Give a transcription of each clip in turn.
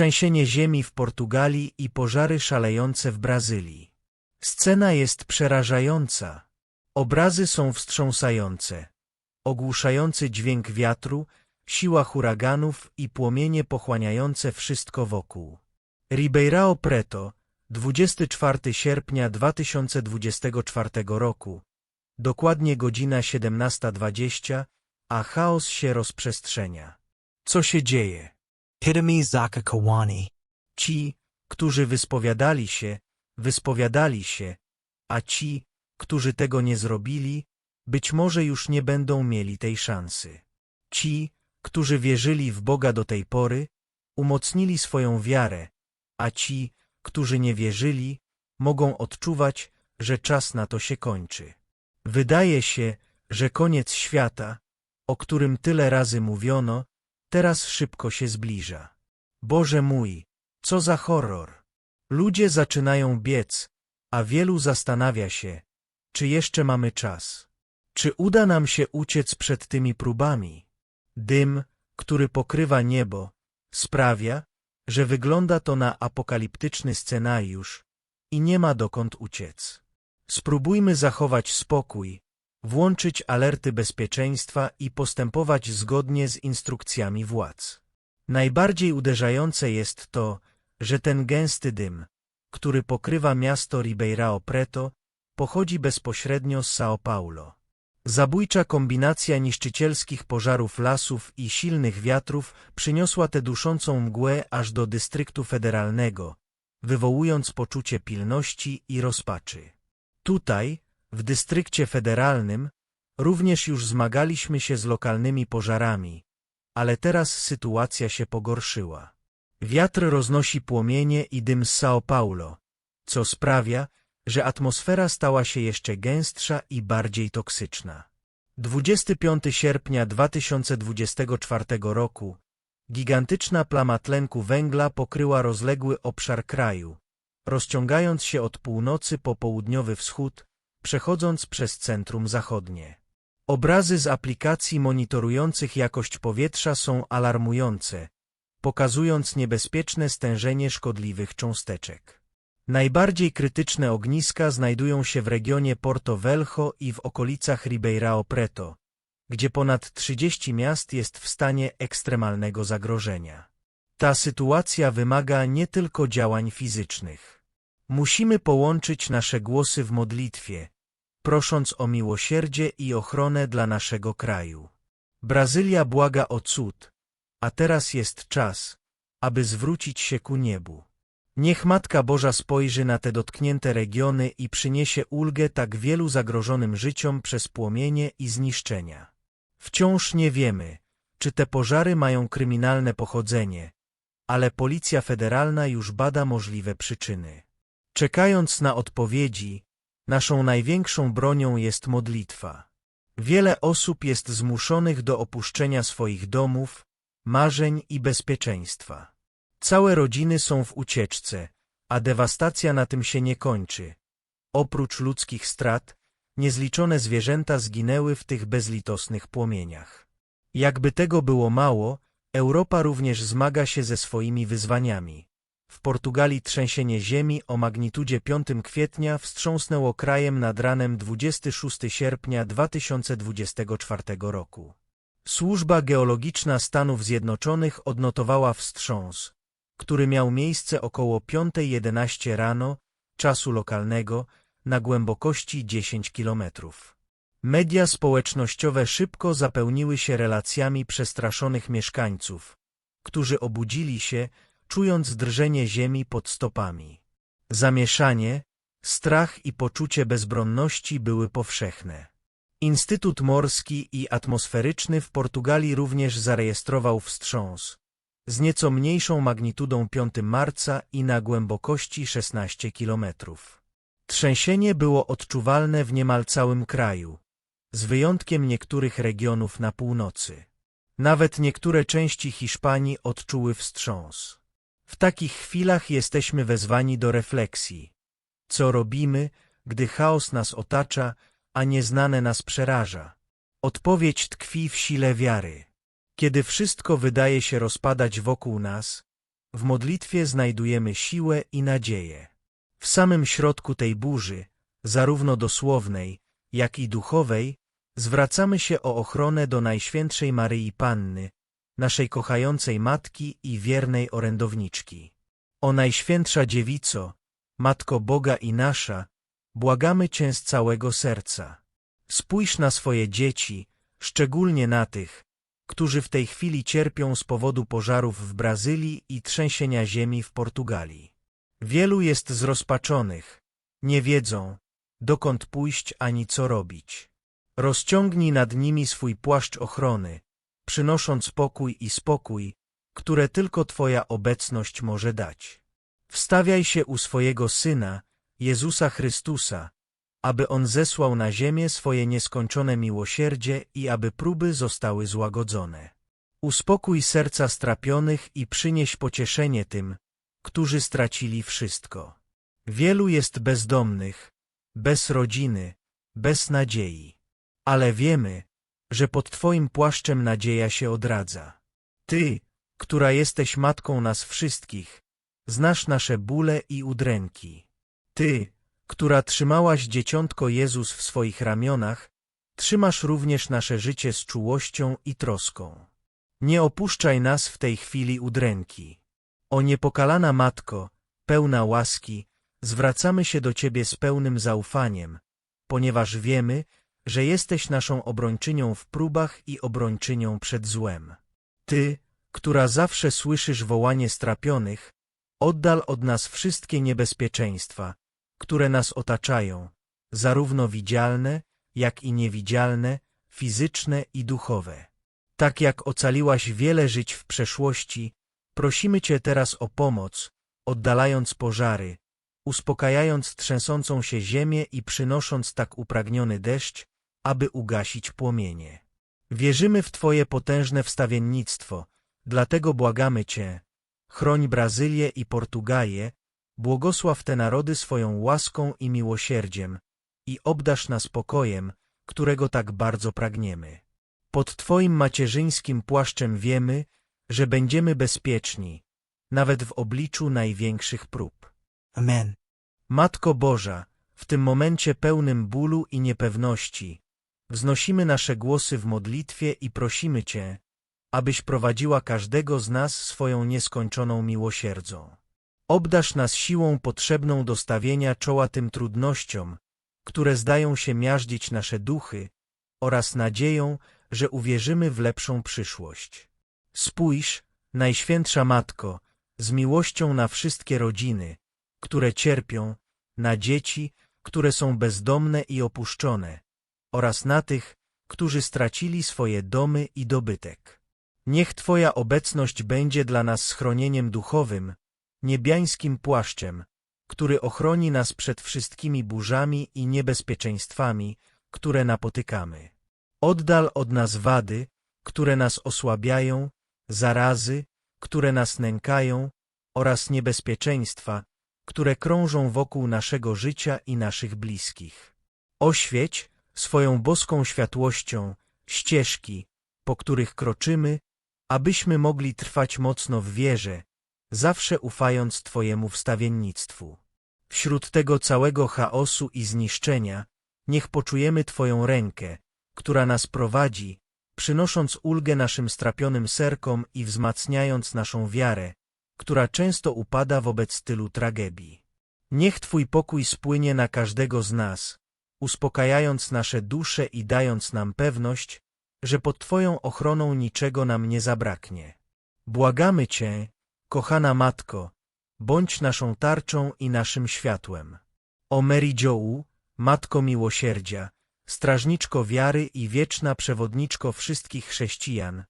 trzęsienie ziemi w Portugalii i pożary szalejące w Brazylii. Scena jest przerażająca. Obrazy są wstrząsające. Ogłuszający dźwięk wiatru, siła huraganów i płomienie pochłaniające wszystko wokół. Ribeirão Preto, 24 sierpnia 2024 roku. Dokładnie godzina 17.20, a chaos się rozprzestrzenia. Co się dzieje? Epitome Zaka Kawani. Ci, którzy wyspowiadali się, wyspowiadali się, a ci, którzy tego nie zrobili, być może już nie będą mieli tej szansy. Ci, którzy wierzyli w Boga do tej pory, umocnili swoją wiarę, a ci, którzy nie wierzyli, mogą odczuwać, że czas na to się kończy. Wydaje się, że koniec świata, o którym tyle razy mówiono, teraz szybko się zbliża. Boże mój, co za horror! Ludzie zaczynają biec, a wielu zastanawia się, czy jeszcze mamy czas. Czy uda nam się uciec przed tymi próbami? Dym, który pokrywa niebo, sprawia, że wygląda to na apokaliptyczny scenariusz i nie ma dokąd uciec. Spróbujmy zachować spokój, włączyć alerty bezpieczeństwa i postępować zgodnie z instrukcjami władz. Najbardziej uderzające jest to, że ten gęsty dym, który pokrywa miasto Ribeirão Preto, pochodzi bezpośrednio z São Paulo. Zabójcza kombinacja niszczycielskich pożarów lasów i silnych wiatrów przyniosła tę duszącą mgłę aż do dystryktu federalnego, wywołując poczucie pilności i rozpaczy. Tutaj, w dystrykcie federalnym, również już zmagaliśmy się z lokalnymi pożarami, ale teraz sytuacja się pogorszyła. Wiatr roznosi płomienie i dym z São Paulo, co sprawia, że atmosfera stała się jeszcze gęstsza i bardziej toksyczna. 25 sierpnia 2024 roku gigantyczna plama tlenku węgla pokryła rozległy obszar kraju, rozciągając się od północy po południowy wschód, przechodząc przez centrum zachodnie. Obrazy z aplikacji monitorujących jakość powietrza są alarmujące, pokazując niebezpieczne stężenie szkodliwych cząsteczek. Najbardziej krytyczne ogniska znajdują się w regionie Porto Velho i w okolicach Ribeirão Preto, gdzie ponad 30 miast jest w stanie ekstremalnego zagrożenia. Ta sytuacja wymaga nie tylko działań fizycznych. Musimy połączyć nasze głosy w modlitwie, prosząc o miłosierdzie i ochronę dla naszego kraju. Brazylia błaga o cud, a teraz jest czas, aby zwrócić się ku niebu. Niech Matka Boża spojrzy na te dotknięte regiony i przyniesie ulgę tak wielu zagrożonym życiom przez płomienie i zniszczenia. Wciąż nie wiemy, czy te pożary mają kryminalne pochodzenie, ale Policja Federalna już bada możliwe przyczyny. Czekając na odpowiedzi, naszą największą bronią jest modlitwa. Wiele osób jest zmuszonych do opuszczenia swoich domów, marzeń i bezpieczeństwa. Całe rodziny są w ucieczce, a dewastacja na tym się nie kończy. Oprócz ludzkich strat, niezliczone zwierzęta zginęły w tych bezlitosnych płomieniach. Jakby tego było mało, Europa również zmaga się ze swoimi wyzwaniami. W Portugalii trzęsienie ziemi o magnitudzie 5 kwietnia wstrząsnęło krajem nad ranem 26 sierpnia 2024 roku. Służba Geologiczna Stanów Zjednoczonych odnotowała wstrząs, który miał miejsce około 5.11 rano, czasu lokalnego, na głębokości 10 kilometrów. Media społecznościowe szybko zapełniły się relacjami przestraszonych mieszkańców, którzy obudzili się, czując drżenie ziemi pod stopami. Zamieszanie, strach i poczucie bezbronności były powszechne. Instytut Morski i Atmosferyczny w Portugalii również zarejestrował wstrząs, z nieco mniejszą magnitudą 5 marca i na głębokości 16 kilometrów. Trzęsienie było odczuwalne w niemal całym kraju, z wyjątkiem niektórych regionów na północy. Nawet niektóre części Hiszpanii odczuły wstrząs. W takich chwilach jesteśmy wezwani do refleksji. Co robimy, gdy chaos nas otacza, a nieznane nas przeraża? Odpowiedź tkwi w sile wiary. Kiedy wszystko wydaje się rozpadać wokół nas, W modlitwie znajdujemy siłę i nadzieję. W samym środku tej burzy, zarówno dosłownej, jak i duchowej, zwracamy się o ochronę do Najświętszej Maryi Panny, naszej kochającej Matki i wiernej orędowniczki. O Najświętsza Dziewico, Matko Boga i nasza, błagamy Cię z całego serca. Spójrz na swoje dzieci, szczególnie na tych, którzy w tej chwili cierpią z powodu pożarów w Brazylii i trzęsienia ziemi w Portugalii. Wielu jest zrozpaczonych, nie wiedzą, dokąd pójść ani co robić. Rozciągnij nad nimi swój płaszcz ochrony, przynosząc pokój i spokój, które tylko Twoja obecność może dać. Wstawiaj się u swojego Syna, Jezusa Chrystusa, aby On zesłał na ziemię swoje nieskończone miłosierdzie i aby próby zostały złagodzone. Uspokój serca strapionych i przynieś pocieszenie tym, którzy stracili wszystko. Wielu jest bezdomnych, bez rodziny, bez nadziei. Ale wiemy, że pod Twoim płaszczem nadzieja się odradza. Ty, która jesteś matką nas wszystkich, znasz nasze bóle i udręki. Ty, która trzymałaś dzieciątko Jezus w swoich ramionach, trzymasz również nasze życie z czułością i troską. Nie opuszczaj nas w tej chwili udręki. O niepokalana Matko, pełna łaski, zwracamy się do Ciebie z pełnym zaufaniem, ponieważ wiemy, że jesteś naszą obrończynią w próbach i obrończynią przed złem. Ty, która zawsze słyszysz wołanie strapionych, oddal od nas wszystkie niebezpieczeństwa, które nas otaczają, zarówno widzialne, jak i niewidzialne, fizyczne i duchowe. Tak jak ocaliłaś wiele żyć w przeszłości, prosimy Cię teraz o pomoc, oddalając pożary, uspokajając trzęsącą się ziemię i przynosząc tak upragniony deszcz, aby ugasić płomienie. Wierzymy w Twoje potężne wstawiennictwo, dlatego błagamy Cię, chroń Brazylię i Portugalię, błogosław te narody swoją łaską i miłosierdziem i obdasz nas pokojem, którego tak bardzo pragniemy. Pod Twoim macierzyńskim płaszczem wiemy, że będziemy bezpieczni, nawet w obliczu największych prób. Amen. Matko Boża, w tym momencie pełnym bólu i niepewności, wznosimy nasze głosy w modlitwie i prosimy Cię, abyś prowadziła każdego z nas swoją nieskończoną miłosierdzą. Obdasz nas siłą potrzebną do stawienia czoła tym trudnościom, które zdają się miażdzić nasze duchy, oraz nadzieją, że uwierzymy w lepszą przyszłość. Spójrz, Najświętsza Matko, z miłością na wszystkie rodziny, które cierpią, na dzieci, które są bezdomne i opuszczone, oraz na tych, którzy stracili swoje domy i dobytek. Niech Twoja obecność będzie dla nas schronieniem duchowym, niebiańskim płaszczem, który ochroni nas przed wszystkimi burzami i niebezpieczeństwami, które napotykamy. Oddal od nas wady, które nas osłabiają, zarazy, które nas nękają oraz niebezpieczeństwa, które krążą wokół naszego życia i naszych bliskich. Oświeć swoją boską światłością ścieżki, po których kroczymy, abyśmy mogli trwać mocno w wierze, zawsze ufając Twojemu wstawiennictwu. Wśród tego całego chaosu i zniszczenia, niech poczujemy Twoją rękę, która nas prowadzi, przynosząc ulgę naszym strapionym serkom i wzmacniając naszą wiarę, która często upada wobec tylu tragedii. Niech Twój pokój spłynie na każdego z nas, uspokajając nasze dusze i dając nam pewność, że pod Twoją ochroną niczego nam nie zabraknie. Błagamy Cię, kochana Matko, bądź naszą tarczą i naszym światłem. O Mary Joe, Matko Miłosierdzia, strażniczko wiary i wieczna przewodniczko wszystkich chrześcijan,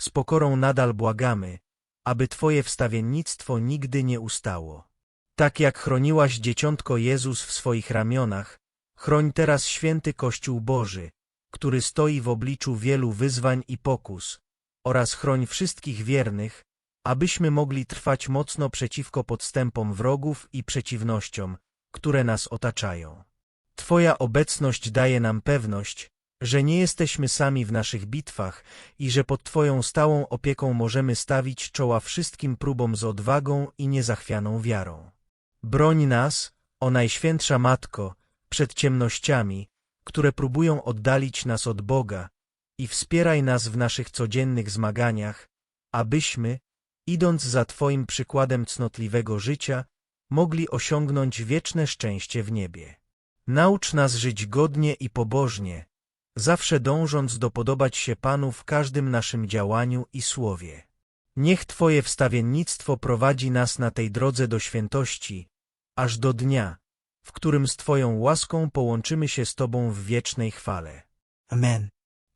z pokorą nadal błagamy, aby Twoje wstawiennictwo nigdy nie ustało. Tak jak chroniłaś dzieciątko Jezus w swoich ramionach, chroń teraz święty Kościół Boży, który stoi w obliczu wielu wyzwań i pokus, oraz chroń wszystkich wiernych, abyśmy mogli trwać mocno przeciwko podstępom wrogów i przeciwnościom, które nas otaczają. Twoja obecność daje nam pewność, że nie jesteśmy sami w naszych bitwach i że pod Twoją stałą opieką możemy stawić czoła wszystkim próbom z odwagą i niezachwianą wiarą. Broń nas, o Najświętsza Matko, przed ciemnościami, które próbują oddalić nas od Boga i wspieraj nas w naszych codziennych zmaganiach, abyśmy, idąc za Twoim przykładem cnotliwego życia, mogli osiągnąć wieczne szczęście w niebie. Naucz nas żyć godnie i pobożnie, zawsze dążąc dopodobać się Panu w każdym naszym działaniu i słowie. Niech Twoje wstawiennictwo prowadzi nas na tej drodze do świętości, aż do dnia, w którym z Twoją łaską połączymy się z Tobą w wiecznej chwale. Amen.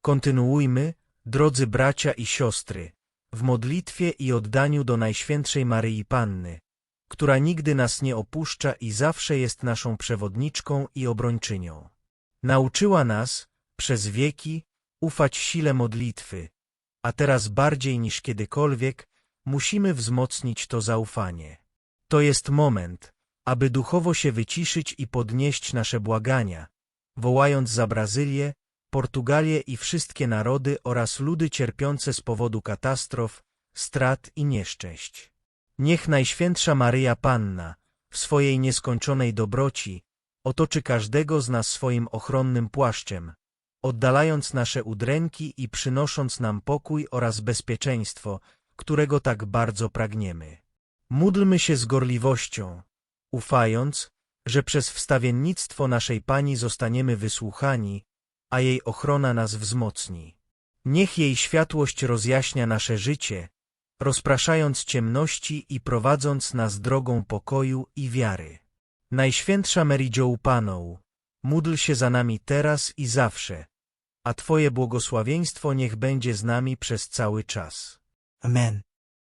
Kontynuujmy, drodzy bracia i siostry, w modlitwie i oddaniu do Najświętszej Maryi Panny, która nigdy nas nie opuszcza i zawsze jest naszą przewodniczką i obrończynią. Nauczyła nas, przez wieki, ufać sile modlitwy, a teraz bardziej niż kiedykolwiek musimy wzmocnić to zaufanie. To jest moment, aby duchowo się wyciszyć i podnieść nasze błagania, wołając za Brazylię, Portugalię i wszystkie narody oraz ludy cierpiące z powodu katastrof, strat i nieszczęść. Niech Najświętsza Maryja Panna, w swojej nieskończonej dobroci, otoczy każdego z nas swoim ochronnym płaszczem, oddalając nasze udręki i przynosząc nam pokój oraz bezpieczeństwo, którego tak bardzo pragniemy. Módlmy się z gorliwością, ufając, że przez wstawiennictwo naszej Pani zostaniemy wysłuchani, a jej ochrona nas wzmocni. Niech jej światłość rozjaśnia nasze życie, rozpraszając ciemności i prowadząc nas drogą pokoju i wiary. Najświętsza Meridzioł Paną, módl się za nami teraz i zawsze, a Twoje błogosławieństwo niech będzie z nami przez cały czas. Amen.